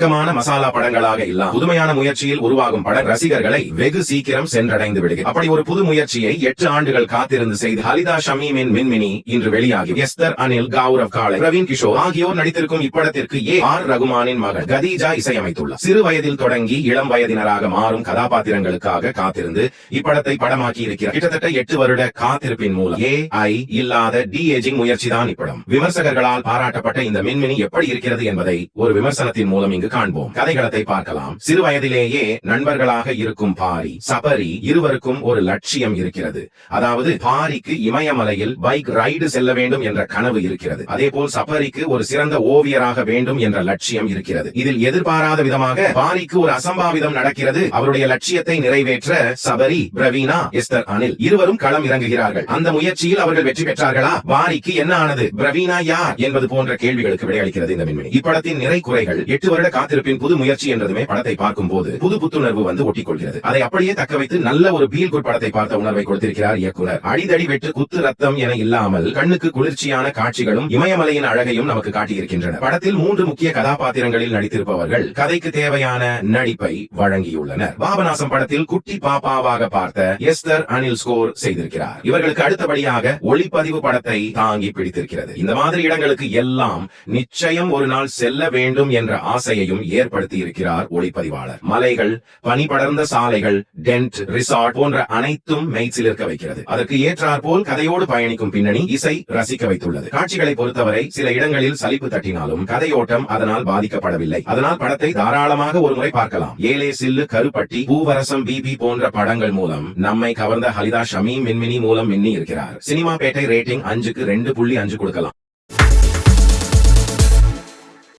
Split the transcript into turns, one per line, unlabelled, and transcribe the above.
வழக்கமான மசாலா படங்களாக இல்லாம புதுமையான முயற்சியில் உருவாகும் படம் ரசிகர்களை வெகு சீக்கிரம் சென்றடைந்து விடுகிறது. அப்படி ஒரு புது முயற்சியை எட்டு ஆண்டுகள் காத்திருந்து செய்து ஹலிதா ஷமீமின் மின்மினி இன்று வெளியாகி எஸ்தர் அனில் கௌரவ் காளை பிரவீன் கிஷோர் ஆகியோர் நடித்திருக்கும் இப்படத்திற்கு ஏ ஆர் ரகுமானின் மகள் கதீஜா இசையமைத்துள்ளார். சிறு வயதில் தொடங்கி இளம் வயதினராக மாறும் கதாபாத்திரங்களுக்காக காத்திருந்து இப்படத்தை படமாக்கி இருக்கிறார் கிட்டத்தட்ட எட்டு வருட காத்திருப்பின் மூலம் ஏ ஐ இல்லாத டி ஏஜிங் முயற்சிதான் இப்படம். விமர்சகர்களால் பாராட்டப்பட்ட இந்த மின்மினி எப்படி இருக்கிறது என்பதை ஒரு விமர்சனத்தின் மூலம் இங்கு காண்போம். கதைகளத்தை பார்க்கலாம். சிறு வயதிலேயே நண்பர்களாக இருக்கும் பாரி சபரி இருவருக்கும் ஒரு லட்சியம் இருக்கிறது. அதாவது பாரிக்கு இமயமலையில் பைக் ரைடு செல்ல வேண்டும் என்ற கனவு இருக்கிறது. அதேபோல் சபரிக்கு ஒரு சிறந்த ஓவியராக வேண்டும் என்ற லட்சியம் இருக்கிறது. இதில் எதிர்பாராத விதமாக பாரிக்கு ஒரு அசம்பாவிதம் நடக்கிறது. அவருடைய லட்சியத்தை நிறைவேற்ற சபரி பிரவீனா எஸ்தர் அனில் இருவரும் களம் இறங்குகிறார்கள். அந்த முயற்சியில் அவர்கள் வெற்றி பெற்றார்களா? பாரிக்கு என்ன ஆனது? பிரவீனா யார்? என்பது போன்ற கேள்விகளுக்கு விடையளிக்கிறது இந்த மின்மினி. இப்படத்தின் நிறை குறைகள் எட்டு வருட காத்திருப்பின் புது முயற்சி என்றதுமே படத்தை பார்க்கும் போது புது புத்துணர்வு வந்து ஒட்டிக்கொள்கிறது. அதை அப்படியே தக்க வைத்து நல்ல ஒரு பீல் குட் படத்தை பார்த்த உணர்வை கொடுத்திருக்கிறார் இயக்குனர். அடிதடி வெட்டு குத்து ரத்தம் என இல்லாமல் கண்ணுக்கு குளிர்ச்சியான காட்சிகளும் இமயமலையின் அழகையும் நமக்கு காட்டியிருக்கின்றன. படத்தில் மூன்று முக்கிய கதாபாத்திரங்களில் நடித்திருப்பவர்கள் கதைக்கு தேவையான நடிப்பை வழங்கியுள்ளனர். பாபநாசம் படத்தில் குட்டி பாப்பாவாக பார்த்த எஸ்தர் அனில் ஸ்கோர் செய்திருக்கிறார். இவர்களுக்கு அடுத்தபடியாக ஒளிப்பதிவு படத்தை தாங்கி பிடித்திருக்கிறது. இந்த மாதிரி இடங்களுக்கு எல்லாம் நிச்சயம் ஒரு நாள் செல்ல வேண்டும் என்ற ஆசையை ஏற்படுத்தி இருக்கிறார் ஒளிப்பதிவாளர். மலைகள் பனி படர்ந்த சாலைகள் டென்ட் ரிசார்ட் போன்ற அனைத்தும் மெய்சிலிருக்க வைக்கிறது. அதற்கு ஏற்றாற் போல் கதையோடு பயணிக்கும் பின்னணி இசை ரசிக்க வைத்துள்ளது. காட்சிகளை பொறுத்தவரை சில இடங்களில் சலிப்பு தட்டினாலும் கதையோட்டம் அதனால் பாதிக்கப்படவில்லை. அதனால் படத்தை தாராளமாக ஒரு முறை பார்க்கலாம். ஏலே சில்லு கருப்பட்டி பூவரசம் பிபி போன்ற படங்கள் மூலம் நம்மை கவர்ந்த ஹலிதா ஷமி மின்மினி மூலம் மின்னி இருக்கிறார் சினிமா பேட்டை ரேட்டிங் அஞ்சுக்கு ரெண்டு புள்ளி அஞ்சு கொடுக்கலாம்.